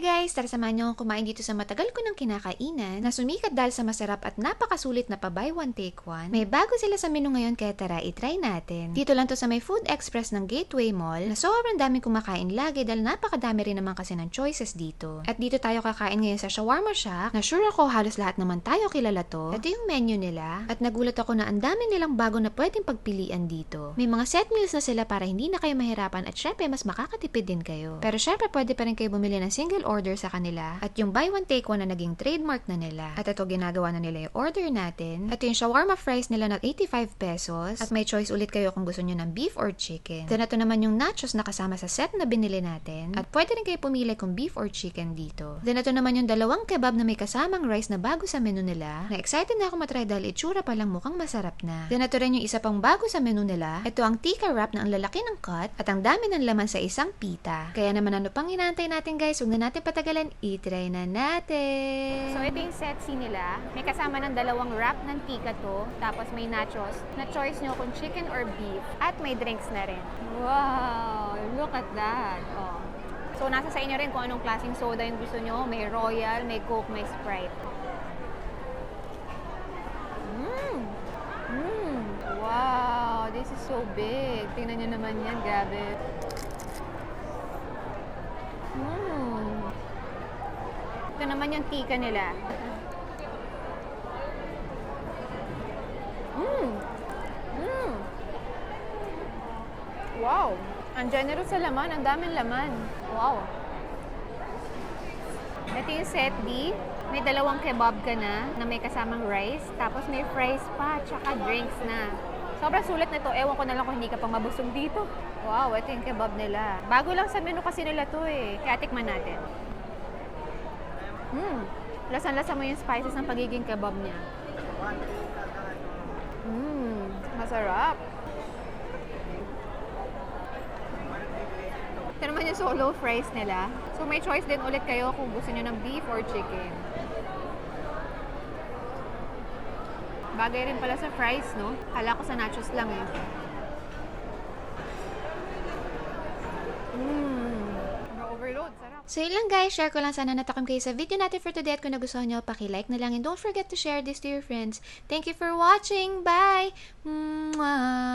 guys! Tara samahan niyo akong kumain dito sa matagal ko ng kinakainan na sumikat dahil sa masarap at napakasulit na pa buy one take one. May bago sila sa menu ngayon kaya tara itry natin. Dito lang to sa may Food Express ng Gateway Mall na sobrang daming kumakain lagi dahil napakadami rin naman kasi ng choices dito. At dito tayo kakain ngayon sa Shawarma Shack na sure ako halos lahat naman tayo kilala to. Ito yung menu nila at nagulat ako na ang dami nilang bago na pwedeng pagpilian dito. May mga set meals na sila para hindi na kayo mahirapan at syempre mas makakatipid din kayo. Pero syempre pwede pa rin kayo bumili ng single order sa kanila at yung buy one take one na naging trademark na nila. At ito ginagawa na nila yung order natin. At yung shawarma fries nila na 85 pesos. At may choice ulit kayo kung gusto nyo ng beef or chicken. Then ito naman yung nachos na kasama sa set na binili natin. At pwede rin kayo pumili kung beef or chicken dito. Then ito naman yung dalawang kebab na may kasamang rice na bago sa menu nila. Na excited na ako matry dahil itsura pa lang mukhang masarap na. Then ito rin yung isa pang bago sa menu nila. Ito ang tikka wrap na ang lalaki ng cut at ang dami ng laman sa isang pita. Kaya naman ano pang inaantay natin guys, huwag na natin patagalan, itry na natin. So, ito yung set C nila. May kasama ng dalawang wrap ng tika to. Tapos may nachos. Na choice nyo kung chicken or beef. At may drinks na rin. Wow! Look at that. Oh. So, nasa sa inyo rin kung anong klaseng soda yung gusto nyo. May Royal, may Coke, may Sprite. Mmm! Mmm! Wow! This is so big. Tingnan nyo naman yan. Grabe. Mmm! Ito naman yung tika nila. Mmm! Mmm! Wow! Ang generous sa laman. Ang daming laman. Wow! Ito yung set B. May dalawang kebab ka na na may kasamang rice. Tapos may fries pa, tsaka drinks na. Sobrang sulit na to. Ewan ko na lang kung hindi ka pang mabusog dito. Wow, ito yung kebab nila. Bago lang sa menu kasi nila to eh. Kaya tikman natin. Hmm. Lasan-lasa mo yung spices ng pagiging kebab niya. Mmm. Masarap. Ito naman yung solo fries nila. So may choice din ulit kayo kung gusto nyo ng beef or chicken. Bagay rin pala sa fries, no? Kala ko sa nachos lang eh. Mmm. So yun lang guys, share ko lang sana natakom kayo sa video natin for today at kung nagustuhan nyo, paki-like na lang and don't forget to share this to your friends. Thank you for watching. Bye! Mwah!